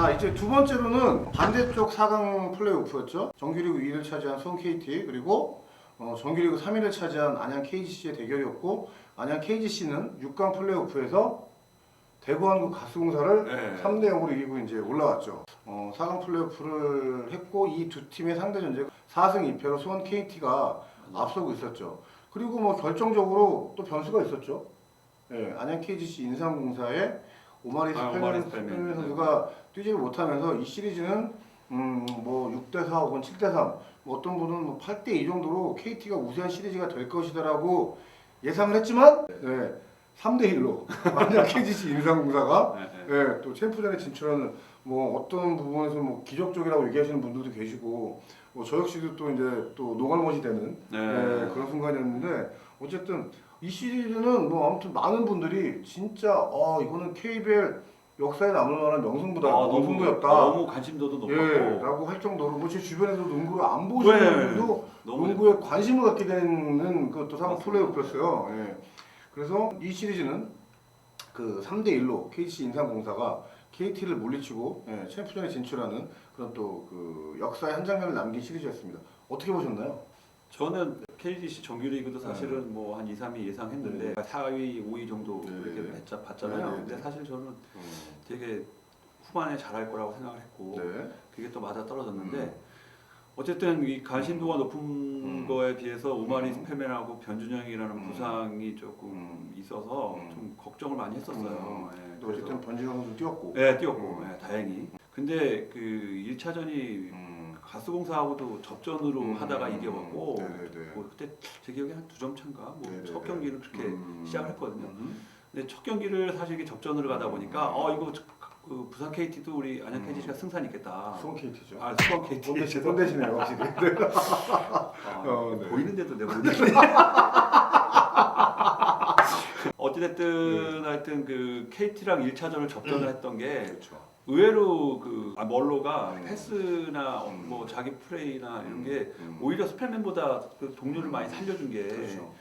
자 이제 두 번째로는 반대쪽 4강 플레이오프였죠. 정규리그 2위를 차지한 송 KT 그리고 어, 정규리그 3위를 차지한 안양 KGC의 대결이었고 안양 KGC는 6강 플레이오프에서 대구한국 가스공사를 네. 3대 0으로 이기고 이제 올라왔죠. 어, 4강 플레이오프를 했고 이 두 팀의 상대 전적 4승 2패로 수원 KT가 앞서고 있었죠. 그리고 뭐 결정적으로 또 변수가 있었죠. 예, 안양 KGC 인삼공사의 오마리 아, 스펠맨 오마리 스펠맨. 스펠맨 선수가 뛰지를 못하면서 이 시리즈는 음, 뭐 6대 4 혹은 7대 3, 뭐 어떤 분은 뭐 8대 2 정도로 KT가 우세한 시리즈가 될 것이다라고 예상을 했지만 네, 3대 1로 안양 KGC 인삼공사가 네, 네. 예, 또 챔프전에 진출하는 뭐 어떤 부분에서 뭐 기적적이라고 얘기하시는 분들도 계시고 뭐 저 역시도 또 이제 또 노갈못이 되는 네. 예, 그런 순간이었는데 어쨌든 이 시리즈는 뭐 아무튼 많은 분들이 진짜 어 이거는 KBL 역사에 남을 만한 명승부다 아, 너무 명승부였다 너무 관심도도 높았고 예 라고 할 정도로 뭐제 주변에서 농구를 안 보시는 네. 분들도 너무 농구에 관심을 갖게 되는 그또 상황 플레이오프였어요. 예. 그래서 이 시리즈는 그 3대 1로 KC 인삼공사가 KT를 물리치고 예, 챔프전에 진출하는 그런 또 그 역사의 한 장면을 남긴 시리즈였습니다. 어떻게 보셨나요? 저는 KGC 정규리그도 사실은 뭐 한 2, 3위 예상했는데 4위, 5위 정도 네. 이렇게 했자- 봤잖아요. 네, 네, 근데 네. 사실 저는 되게 후반에 잘할 거라고 생각을 했고 네. 그게 또 맞아 떨어졌는데 어쨌든 이 관심도가 높은 음. 거에 비해서 오마리 음. 스펠맨하고 변준영이라는 음. 부상이 조금 음. 있어서 음. 좀 걱정을 많이 했었어요. 예, 또 어쨌든 선수 뛰었고. 네, 뛰었고 음. 예, 다행히. 근데 그 1차전이 음. 가스공사하고도 접전으로 음. 하다가 이겨갖고 네네네. 뭐 그때 제 기억에 한 두 점 차인가 뭐 네네네. 첫 경기는 그렇게 음. 시작을 했거든요. 음. 근데 첫 경기를 사실 이게 접전으로 가다 보니까 어 이거 저- 그 부산 KT도 우리 안양 음. KGC가 승산 있겠다. 수원 KT죠. 아 수원 KT 꼰대시 꼰대시네요 확실히. 네. 아, 어, 네. 보이는데도 내가 못 이기네. 어찌됐든 하여튼 그 KT랑 1차전을 접전을 했던 게 그렇죠. 의외로 그 아, 멀로가 음. 패스나 어, 음. 뭐 자기 플레이나 이런 게 음. 오히려 스펠맨보다 그 동료를 많이 살려준 게 그렇죠.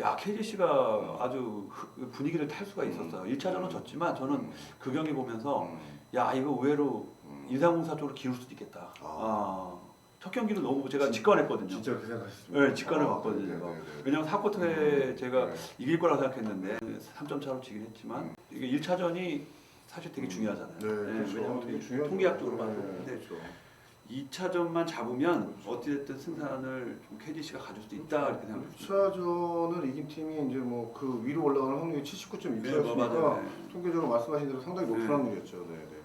야 KGC가 아주 그 분위기를 탈 수가 있었어요. 1차전은 졌지만 저는 그 경기 보면서 음. 야 이거 의외로 음. 인상공사 쪽으로 기울 수도 있겠다. 아. 아. 첫 경기를 너무 제가 진- 직관했거든요. 진짜 그렇게 생각하셨습니다. 네, 직관을 아, 봤거든요. 네, 제가. 네, 네. 왜냐면 4쿼터에 제가 네. 이길 거라 생각했는데 3점 차로 지긴 했지만 음. 이게 1차전이 사실 되게 중요하잖아요. 네, 그렇죠. 왜냐면 되게 중요하죠. 통계학적으로 네, 봐도. 근데 그렇죠. 2차전만 잡으면 어찌됐든 승산을 좀 KGC가 가질 수도 있다 이렇게 생각했어요. 2차전을 이긴 팀이 이제 뭐 그 위로 올라가는 확률이 79.6%였으니까 네, 뭐 맞아요. 네. 통계적으로 말씀하신 대로 상당히 높은 네. 확률이었죠. 네, 네.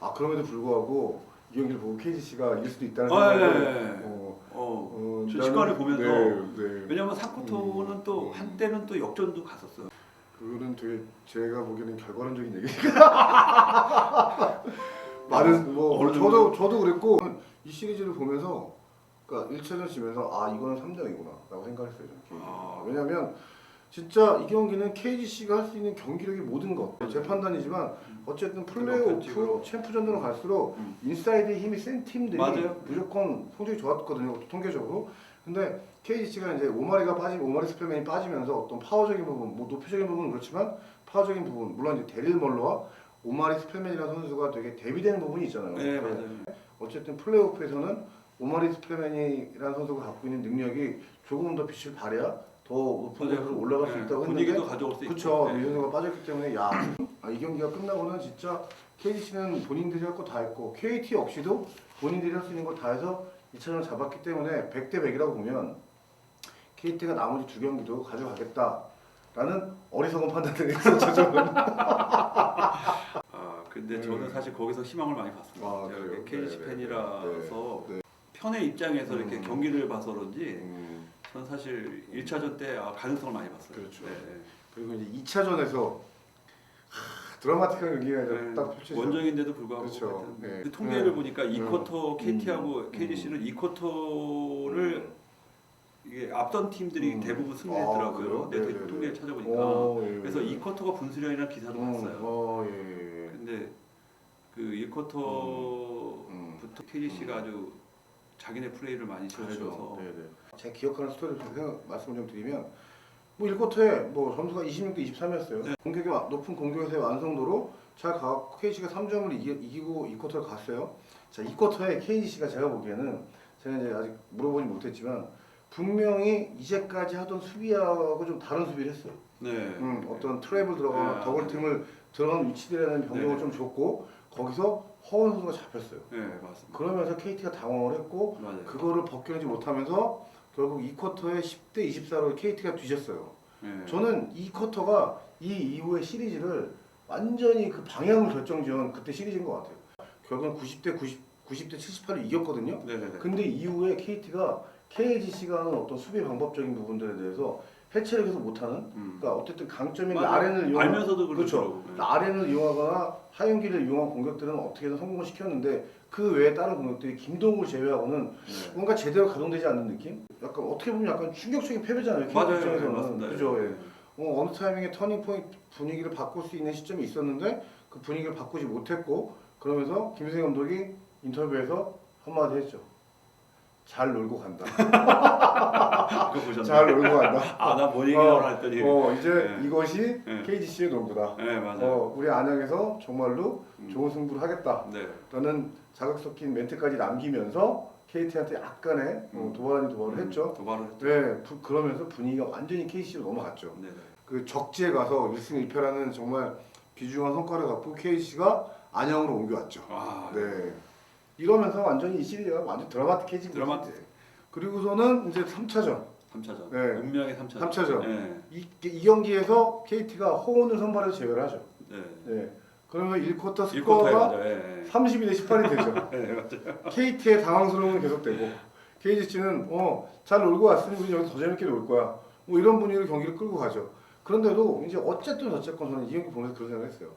아 그럼에도 불구하고 이 경기를 보고 KGC가 이길 수도 있다는 아, 생각을 네, 네. 어, 어, 어, 저 나는- 직관을 보면서 네, 네. 왜냐면 4쿼터는 음. 또 음. 한때는 또 역전도 갔었어요. 그거는 되게 제가 보기에는 결과론적인 얘기니까 많은 뭐 어느 저도 저도 그랬고 이 시리즈를 보면서 그러니까 1차전 지면서 아 이거는 3대 0이구나라고 생각했어요 저는 아. 왜냐면 진짜 이 경기는 KGC가 할 수 있는 경기력이 모든 것 제 판단이지만 어쨌든 플레이오프. 챔프전으로 갈수록 음. 인사이드에 힘이 센 팀들이 맞아요. 무조건 성적이 좋았거든요 통계적으로 근데 KGC가 이제 오마리가 빠지 오마리 스펠맨이 빠지면서 어떤 파워적인 부분 뭐 높이적인 부분은 그렇지만 파워적인 부분 물론 이제 데릴 멀로와 오마리 스펠맨이라는 선수가 되게 대비되는 부분이 있잖아요 네 맞아요. 어쨌든 플레이오프에서는 오마리 스펠맨이라는 선수가 갖고 있는 능력이 조금 더 빛을 발해야 더 높은 맞아요. 곳으로 올라갈 수 네, 있다고 분위기도 했는데 가져올 수 있고. 그쵸 네. 이 선수가 빠졌기 때문에 야이 경기가 끝나고는 진짜 KGC는 본인들이 할 거 다 했고 KT 역시도 본인들이 할 수 있는 거 다 해서 2차전을 잡았기 때문에 100대 100이라고 보면 KT가 나머지 두 경기도 가져가겠다라는 어리석은 판단을 했었죠 저는 아 근데 음. 저는 사실 거기서 희망을 많이 봤습니다. 아, 제가 그래요? KGC 네, 네, 팬이라서 네, 네. 편의 입장에서 이렇게 음. 경기를 봐서 그런지 음, 저는 사실 1차전 때 아, 가능성을 많이 봤어요. 그렇죠. 네. 그리고 이제 2차전에서 드라마틱한 경기가 네. 딱 펼쳐져 원정인데도 불구하고 그렇죠. 하여튼 네. 그 통계를 네. 보니까 네. 2쿼터 KT하고 음. KGC는 2쿼터를 이게 앞선 팀들이 음. 대부분 아, 승리했더라고요. 그래요? 내 네, 네, 통계를 네. 찾아보니까. 어, 예, 그래서 예. 2쿼터가 분수령이라는 기사도 음, 봤어요. 어, 예, 예. 근데 그 1쿼터부터 음. KGC가 아주 자기네 플레이를 많이 그렇죠. 잘해줘서 네, 네. 제가 기억하는 스토리를 좀 생각, 말씀을 좀 드리면 뭐 1쿼터에 뭐 점수가 26대 23이었어요. 네. 공격의 와- 높은 공격에서의 완성도로 잘 가고 KGC가 3점을 이기, 이기 고 2쿼터를 갔어요. 자, 2쿼터에 KGC가 제가 보기에는 제가 이제 아직 물어보지 못했지만 분명히 이제까지 하던 수비하고 좀 다른 수비를 했어요. 네. 음, 어떤 트래블 들어가거나 네. 더블 팀을 들어가는 위치들에는 변경을 네. 좀 줬고 거기서 허원 선수가 잡혔어요. 네, 맞습니다. 그러면서 KT가 당황을 했고 맞아요. 그거를 벗겨내지 못하면서 결국 2쿼터에 10대 24로 KT가 뒤졌어요. 네. 저는 이 쿼터가 이 이후의 시리즈를 완전히 그 방향을 결정지은 그때 시리즈인 것 같아요. 결국은 90대 90, 90대 78을 이겼거든요. 네네네. 근데 이후에 KT가 KGC가 하는 어떤 수비 방법적인 부분들에 대해서 해체를 계속 못하는 음. 그러니까 어쨌든 강점인. 라렌을 이용 알면서도 그렇죠. 네. 라렌을 이용하거나 하윤기를 이용한 공격들은 어떻게든 성공을 시켰는데 그 외에 다른 공격들이 김동국을 제외하고는 네. 뭔가 제대로 가동되지 않는 느낌? 약간 어떻게 보면 약간 충격적인 패배잖아요. KT 맞아요. 네, 입장에서는. 맞습니다. 그죠? 예. 네. 어, 어느 타이밍에 터닝 포인트 분위기를 바꿀 수 있는 시점이 있었는데 그 분위기를 바꾸지 못했고 그러면서 김승희 감독이 인터뷰에서 한마디 했죠. 잘 놀고 간다. 그거 보셨나요? 잘 놀고 간다. 아, 나못 어, 했더니. 어, 이제 네. 이것이 네. KGC의 농구다. 네, 맞아요. 어, 우리 안양에서 정말로 음. 좋은 승부를 하겠다. 네. 라는 자극 섞인 멘트까지 남기면서 KT한테 약간의 어, 음. 도발 아닌 도발을 했죠. 도발을 했죠. 네, 부- 그러면서 분위기가 완전히 KC로 넘어갔죠. 네. 네. 그 적지에 가서 1승 1패라는 정말 귀중한 성과를 갖고 KC가 안양으로 옮겨왔죠. 아, 네. 이러면서 완전히 이 시리즈가 완전 드라마틱해진 거죠. 드라마틱. 그리고서는 이제 3차전. 3차전. 네. 운명의 3차전. 3차전. 네. 이, 이 경기에서 KT가 호원을 선발해서 제외를 하죠. 네. 네. 그러면 1쿼터 1쿼터에 스코어가. 네. 32대 18이 되죠. 네, 맞아요. KT의 당황스러움은 계속되고 KGC는 어, 잘 놀고 왔으니 우리 여기 더 재밌게 놀 거야. 뭐 이런 분위기로 경기를 끌고 가죠. 그런데도 이제 어쨌든 어쨌건 저는 이 경기 보면서 그런 생각을 했어요.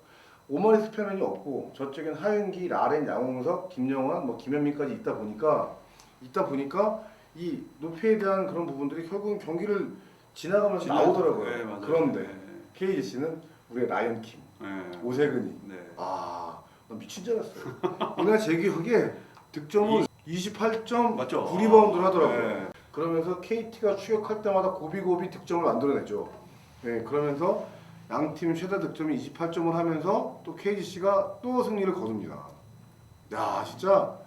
오마리 스페맨이 없고 저쪽엔 하윤기, 라렌, 양홍석, 김영환, 뭐 김현민까지 있다 보니까 있다 보니까 이 높이에 대한 그런 부분들이 결국은 경기를 지나가면서 나오더라고요. 네, 맞아요. 그런데 네. KGC는 우리의 라이언 킴, 네. 오세근이 네. 아, 나 미친 줄 알았어요. 이날 제 기억에 득점은 28점 맞죠? 9리바운드를 하더라고요. 네. 그러면서 KT가 추격할 때마다 고비고비 득점을 만들어내죠. 네, 그러면서 양팀 최다 득점이 28점을 하면서 또 KGC가 또 승리를 거둡니다. 야, 진짜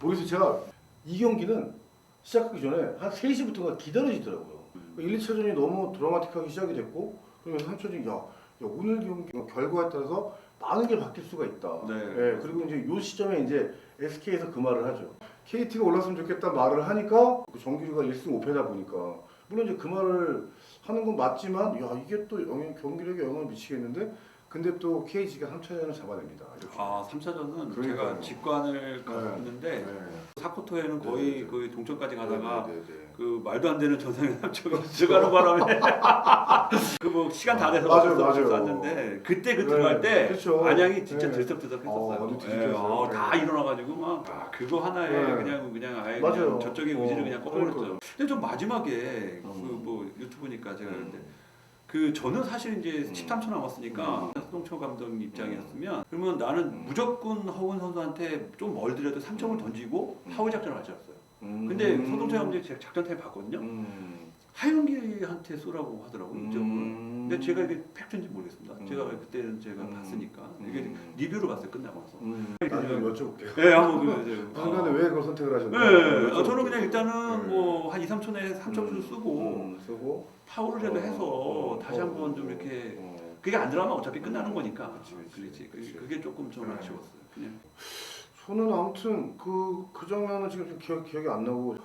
모르겠어요. 제가 이 경기는 시작하기 전에 한 3시부터가 기다려지더라고요. 1, 2차전이 너무 드라마틱하게 시작이 됐고 그러면서 3차전이 야, 야 오늘 경기 결과에 따라서 많은 게 바뀔 수가 있다. 네. 예, 그리고 이제 요 시점에 이제 SK에서 그 말을 하죠. KT가 올랐으면 좋겠다 말을 하니까 그 정규리가 1승 5패다 보니까 물론 이제 그 말을 하는 건 맞지만 야 이게 또 영향, 경기력에 영향을 미치겠는데 근데 또 KG가 3차전을 잡아냅니다. 이렇게. 아, 3차전은 그러니까요. 제가 직관을 가고 네. 있는데 네. 4쿼터에는 네, 거의 네. 그 동점까지 가다가 네, 네, 네. 그 말도 안 되는 전상현 합쳐가 들어가는 바람에 그 뭐 시간 다 돼서 맞아요, 맞아요. 쐈는데 그때 그 네, 들어갈 때 그렇죠. 안양이 진짜 네. 들썩들썩했었어요. 어, 완전 예, 뒤집혔어요. 어, 다 네. 일어나가지고 막 아, 그거 하나에 네. 그냥 그냥 아예 맞아요. 그냥 저쪽의 의지를 어, 그냥 꺾어버렸죠. 그러니까요. 근데 좀 마지막에 음. 그뭐 유튜브니까 제가 음. 근데 그 저는 사실 이제 음. 13초 남았으니까 서동철 감독 입장이었으면 그러면 나는 음. 무조건 허훈 선수한테 좀 멀더라도 3점을 던지고 음. 파울 작전을 하지 않았어요. 음. 근데 서동철 감독이 제 작전 타임 봤거든요. 음. 하윤기한테 쏘라고 하더라고요. 이 점을. 음. 근데 제가 이게 팩트인지 모르겠습니다. 음. 제가 그때는 제가 음. 봤으니까 이게 음. 리뷰를 봤어요 끝나고 나서. 음. 나중에 여쭤볼게요. 네, 한번 그 순간에 왜 그걸 선택을 네, 하셨나요? 아, 저는 그냥 일단은 네. 뭐한 2, 3초 내에 3점을 음. 쓰고 음, 쓰고 파울이라도 어, 해서 어, 다시 어, 한번 좀 어, 이렇게 어. 그게 안 들어가면 어차피 끝나는 거니까. 그치, 그치, 그렇지. 그치. 그- 그게 조금 좀 네. 아쉬웠어요. 그냥. 저는 아무튼 그, 그 장면은 지금 좀 기억, 기억이 안 나고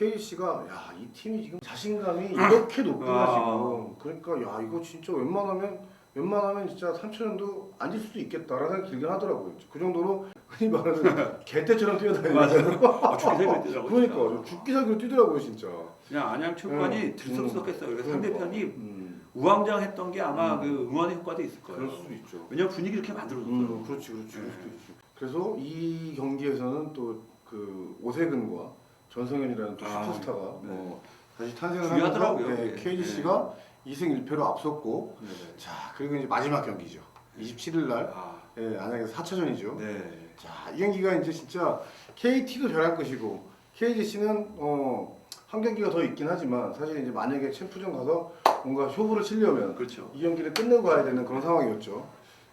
KC가 야 이 팀이 지금 자신감이 이렇게 높구나 아. 지금 그러니까 야 이거 진짜 웬만하면 웬만하면 진짜 3천년도 앉을 수도 있겠다라는 생각이 들긴 하더라고요 그 정도로 흔히 말하는 개떼처럼 뛰어다니는 아, 죽기 살기 뛰더라고요. 그러니까 죽기 살기로 뛰더라고요 진짜 그냥 안양 체육관이 음. 들썩들썩했어요. 그래서 그러니까. 상대편이 음, 우왕좌왕했던 게 아마 음. 그 응원의 효과도 있을 거예요. 그럴 수도 있죠 왜냐면 분위기 이렇게 만들어줬어요. 음, 그렇지 그렇지 그럴 수도 있지 그래서 이 경기에서는 또 그 오세근과 전성현이라는 또 아, 슈퍼스타가 네. 어, 다시 탄생을 중요하더라고요, 하면서 네. KGC가 2승 1패로 앞섰고 네네. 자 그리고 이제 마지막 경기죠 27일 날 아, 예, 안양에서 4차전이죠 네. 자 이 경기가 이제 진짜 KT도 벼랑 끝이고 KGC는 어, 한 경기가 더 있긴 하지만 사실 이제 만약에 챔프전 가서 뭔가 쇼부를 치려면 그렇죠. 이 경기를 끝내고 가야 되는 그런 상황이었죠.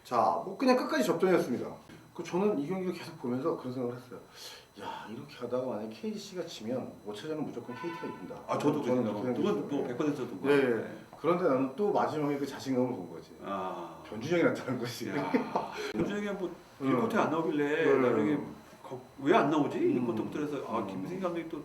자, 뭐 그냥 끝까지 접전이었습니다. 그 저는 이 경기를 계속 보면서 그런 생각을 했어요. 야, 이렇게 하다가 만약에 KGC가 지면 5차전은 무조건 KT가 이긴다. 아 저도 그 저는 생각합니다. 그렇게 그건 뭐 생각했어요. 100% 동감. 네, 네. 그런데 나는 또 마지막에 그 자신감을 본 거지. 아. 변준영이 나타난 것이. 야. 요즘에 뭐 음. 리포트에 안 나오길래 네. 나중에 왜 안 나오지? 음. 리포트부터 해서 아 음. 김승희 감독이 또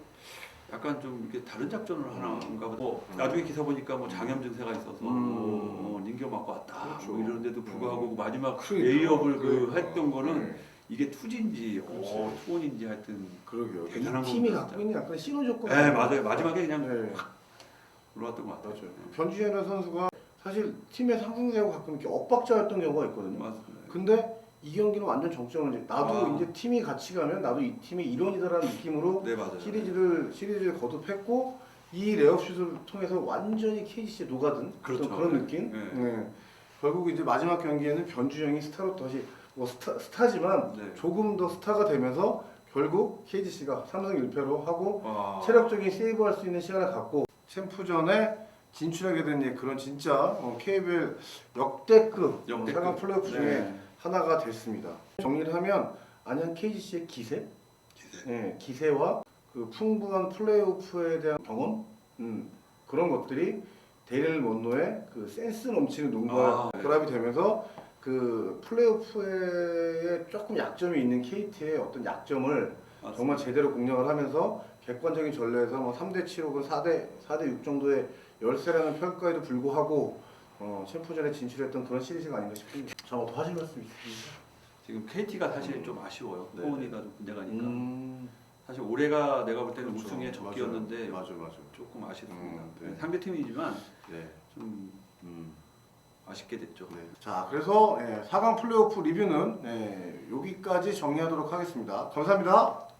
약간 좀 이렇게 다른 작전을 하나인가 보다. 뭐 음. 나중에 기사 보니까 뭐 장염 증세가 있어서 음. 뭐, 어, 닌겨 맞고 왔다. 그렇죠. 뭐 이런데도 불구하고 음. 마지막 그러니까, 레이업을 그 그러니까. 했던 거는 네, 이게 투지인지. 어, 투원인지 하여튼. 그러게요. 대단한 이 팀이 갖고. 있는 약간 신호 조건. 네 맞아요. 마지막에 그냥 네. 올라왔던 것 같아요. 맞아요. 변준현이라는 선수가 사실 팀의 상승세하고 가끔 이렇게 엇박자였던 경우가 있거든요. 맞습니다. 근데 이 경기는 완전 정점을 이제 나도 아. 이제 팀이 같이 가면 나도 이 팀의 일원이다라는 느낌으로 네 맞아요. 시리즈를 시리즈를 거듭했고 이 레이업슛을 통해서 완전히 KGC에 녹아든 그렇죠. 그런 느낌. 네. 네. 결국 이제 마지막 경기에는 변주영이 스타로 다시 뭐 스타 스타지만 네. 조금 더 스타가 되면서 결국 KGC가 3승 1패로 하고 와. 체력적인 세이브 할 수 있는 시간을 갖고 챔프전에 진출하게 된 예, 그런 진짜 어, KBL 역대급 역대급. 4강 플레이오프 중에 네. 하나가 됐습니다. 정리를 하면 안양 KGC의 기세, 예, 기세와 그 풍부한 플레이오프에 대한 경험, 음, 그런 것들이 데릴 원노의 그 센스 넘치는 농구와 아, 네. 결합이 되면서 그 플레이오프에 조금 약점이 있는 KT의 어떤 약점을 맞습니다. 정말 제대로 공략을 하면서 객관적인 전례에서 뭐 3대 7 혹은 4대 4대 6 정도의 열세라는 평가에도 불구하고 어, 챔프전에 진출했던 그런 시리즈가 아닌가 싶습니다. 저더 하실 말씀 있으십니까? 지금 KT가 사실 좀 아쉬워요. 네. 호은이가 좀 문제가니까. 음, 사실 올해가 내가 볼 때는 그렇죠. 우승의 적기였는데 맞아요, 맞아요. 조금 아쉽습니다. 음, 네. 상대 팀이지만 네. 좀 음. 아쉽게 됐죠. 네. 자, 그래서 예, 4강 플레이오프 리뷰는 예, 여기까지 정리하도록 하겠습니다. 감사합니다.